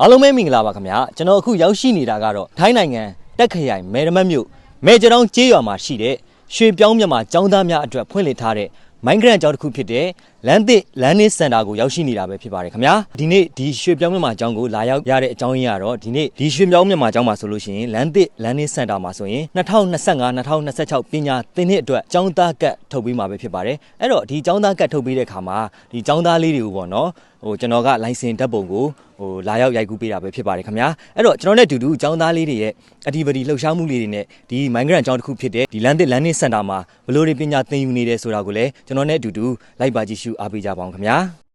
အားလုံးပဲမင်္ဂလာပါခင်ဗျာကျွန်တော်အခုရောက်ရှိနေတာကတော့ထိုင်းနိုင်ငံတက်ခရိုင်မဲရမတ်မြို့မဲကြတောင်ကျေးရွာမှာရှိတဲ့ရွှေပြောင်းမြန်မာကျောင်းသားများအတွက်ဖွင့်လှစ်ထားတဲ့ Migrant ကျောင်းတစ်ခုဖြစ်တဲ့လမ်းသစ်လမ်းနည်းစင်တာကိုရောက်ရှိနေတာပဲဖြစ်ပါတယ်ခင်ဗျာဒီနေ့ဒီရွှေပြောင်းမြန်မာကျောင်းကိုလာရောက်ရတဲ့အကြောင်းရင်းကတော့ဒီနေ့ဒီရွှေပြောင်းမြန်မာကျောင်းမှာဆိုလို့ရှိရင်လမ်းသစ်လမ်းနည်းစင်တာမှာဆိုရင်2025-2026ပညာသင်နှစ်အတွက်ကျောင်းသားကတ်ထုတ်ပေးမှာပဲဖြစ်ပါတယ်အဲ့တော့ဒီကျောင်းသားကတ်ထုတ်ပေးတဲ့ခါမှာဒီကျောင်းသားလေးတွေကိုပေါ့နော်ဟိုကျွန်တော်ကလိုင်စင်ဓာတ်ပုံကို ဟိုလာရောက်ရိုက်ကူးပေးတာပဲဖြစ်ပါတယ်ခင်ဗျာအဲ့တော့ကျွန်တော်နဲ့အတူတူကျောင်းသားလေးတွေရဲ့အဒီဗဒီလှုပ်ရှားမှုလေးတွေနဲ့ဒီ migrant ကျောင်းတစ်ခုဖြစ်တဲ့ဒီလမ်းသစ်လမ်းနည်းစင်တာမှာဘယ်လိုတွေပညာသင်ယူနေတယ်ဆိုတာကိုလည်းကျွန်တော်နဲ့အတူတူလိုက်ပါကြည့်ရှုအားပေးကြပါအောင်ခင်ဗျာ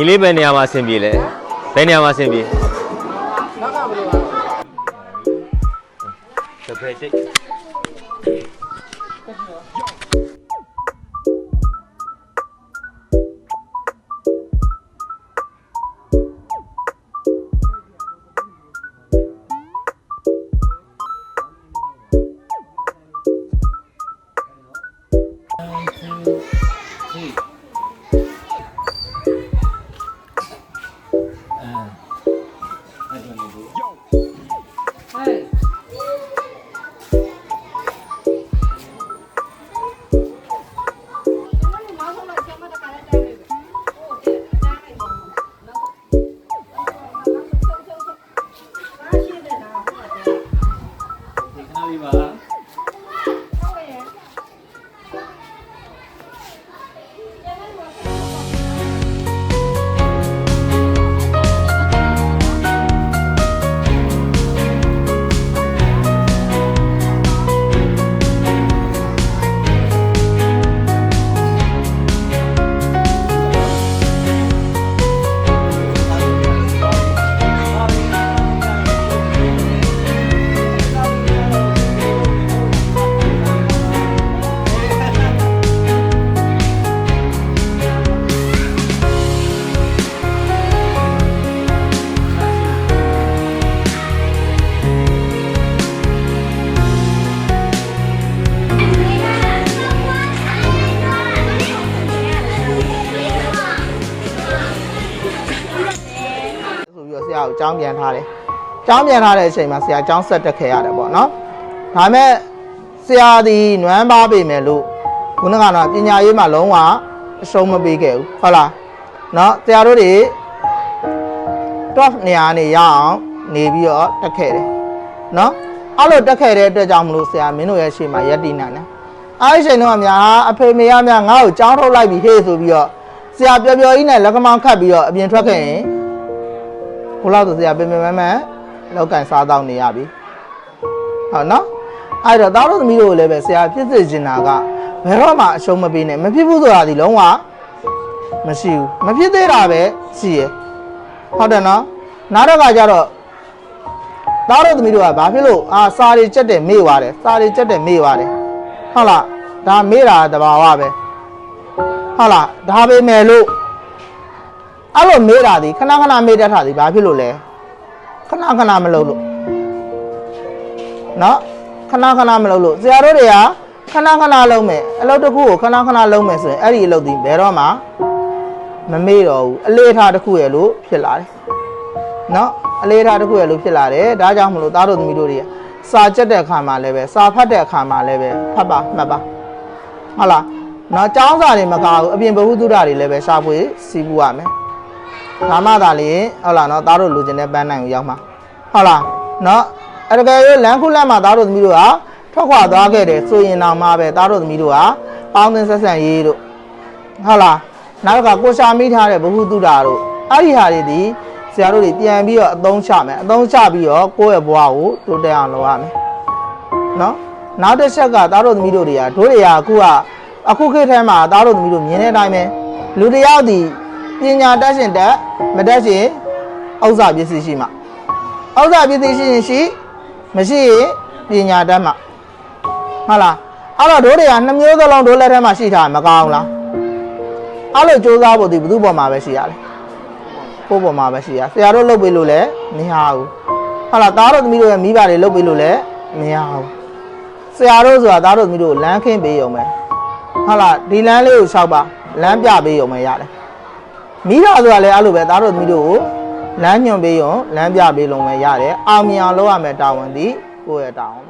ညီလေးဘယ်နေရာမှာဆင်ပြေလဲဘယ်နေရာမှာဆင်ပြေနောက်ကဘယ်လိုပါတပည့်တိတ် ကိုကြောင်းပြန်ထားတယ်။ကြောင်းပြန်ထားတဲ့အချိန်မှာဆရာကြောင်းဆက်တက်ခဲ့ရတယ်ပေါ့နော်။ဒါပေမဲ့ဆရာဒီနွမ်းပါပေမယ်လို့ခုနကတော့ပညာရေးမှာလုံးဝအရှုံးမပေးခဲ့ဘူးဟုတ်လား။နော်ဆရာတို့တွေ top နေရာနေရအောင်နေပြီးတော့တက်ခဲ့တယ်။နော်အဲ့လိုတက်ခဲ့တဲ့အတွက်ကြောင့်မလို့ဆရာမင်းတို့ရဲ့ရှေ့မှာရက်တည်နိုင်တယ်။အဲ့ဒီအချိန်တော့များအဖေမေရများငါ့ကိုကြောင်းထုတ်လိုက်ပြီဟေ့ဆိုပြီးတော့ဆရာပျော်ပျော်ကြီးနဲ့လက်ကမောင်းခတ်ပြီးတော့အပြင်ထွက်ခဲ့ရင် ဘုလားဆိုဆရာပင်ပင်မမန်လောက်ကန်စားတော့နေရပြီဟုတ်နော်အဲ့တော့သားတို့သမီးတို့ကိုလည်းပဲဆရာဖြစ်စေချင်တာကဘယ်တော့မှအရှုံးမပေးနဲ့မဖြစ်ဘူးဆိုတာဒီလုံးဝမရှိဘူးမဖြစ်သေးတာပဲရှိရဟုတ်တယ်နော်နောက်တော့ကကြတော့သားတို့သမီးတို့ကဘာဖြစ်လို့အာစာတွေကြက်တယ်မေ့သွားတယ်စာတွေကြက်တယ်မေ့သွားတယ်ဟုတ်လားဒါမေ့တာတဘာဝပဲဟုတ်လားဒါပဲမဲ့လို့ အဲ့လိုမေးတာဒီခဏခဏမေးတတ်တာဒီဘာဖြစ်လို့လဲခဏခဏမလုပ်လို့နော်ခဏခဏမလုပ်လို့ဆရာတို့တွေကခဏခဏလုံးမယ်အလုပ်တစ်ခုကိုခဏခဏလုံးမယ်ဆိုရင်အဲ့ဒီအလုပ်ဒီဘယ်တော့မှမမေ့တော့ဘူးအလေးထားတစ်ခုရဲ့လို့ဖြစ်လာတယ်နော်အလေးထားတစ်ခုရဲ့လို့ဖြစ်လာတယ်ဒါကြောင့်မလို့သားတို့သမီးတို့တွေကစာကြက်တဲ့အခါမှာလည်းပဲစာဖတ်တဲ့အခါမှာလည်းပဲဖတ်ပါမှတ်ပါဟုတ်လားနော်ចောင်းစာတွေမကဘူးအပြင်ဘဟုသုဒ္ဓတွေလည်းပဲရှားဖွေစီးပူရမယ် ဒါမှသာလေဟုတ်လားနော်သားတို့လူကျင်တဲ့ပန်းနိုင်ကိုရောက်မှာဟုတ်လားနော်အဲ့ဒါကရလမ်းခုလက်မှာသားတို့သမီးတို့ကထွက်ခွာသွားခဲ့တယ်ဆိုရင်တော့မှပဲသားတို့သမီးတို့ကပေါင်းသင်းဆက်ဆံရေးတို့ဟုတ်လားနောက်ကကိုရှာမိထားတဲ့ဘ ഹു တုဒ္ဓတို့အဲ့ဒီဟာတွေဒီဆရာတို့တွေပြန်ပြီးတော့အသုံးချမယ်အသုံးချပြီးတော့ကိုယ့်ရဲ့ဘဝကိုတိုးတက်အောင်လုပ်ရမယ်နော်နောက်တစ်ချက်ကသားတို့သမီးတို့တွေကတို့တွေကအခုကအခုခေတ်ထဲမှာသားတို့သမီးတို့မြင်တဲ့အတိုင်းပဲလူတစ်ယောက်ဒီ ပညာတတ်ရှင်တက်မတတ်ရှင်ဥစ္စာပစ္စည်းရှိမှဥစ္စာပစ္စည်းရှိရင်ရှိမရှိရင်ပညာတတ်မှဟုတ်လားအဲ့တော့တို့တွေကနှမျိုးသလုံးတို့လက်ထဲမှာရှိထားရင်မကောင်းလားအဲ့လိုစူးစမ်းဖို့ဒီဘယ်သူပေါ်မှာပဲရှိရတယ်ကိုယ့်ပေါ်မှာပဲရှိရဆရာတို့လုပ်ပေးလို့လည်းမရဘူးဟုတ်လားသားတို့သမီးတို့ရဲ့မိဘတွေလုပ်ပေးလို့လည်းမရဘူးဆရာတို့ဆိုတာသားတို့သမီးတို့ကိုလမ်းခင်းပေးရုံပဲဟုတ်လားဒီလမ်းလေးကိုလျှောက်ပါလမ်းပြပေးရုံပဲရတယ် မိဘဆိုတာလည်းအဲ့လိုပဲသားတို့သမီးတို့ကိုလမ်းညွှန်ပေးရုံလမ်းပြပေးလုံးပဲရတယ်အောင်မြင်အောင်လုပ်ရမယ်တာဝန်ဒီကိုယ့်ရဲ့တာဝန်ပါ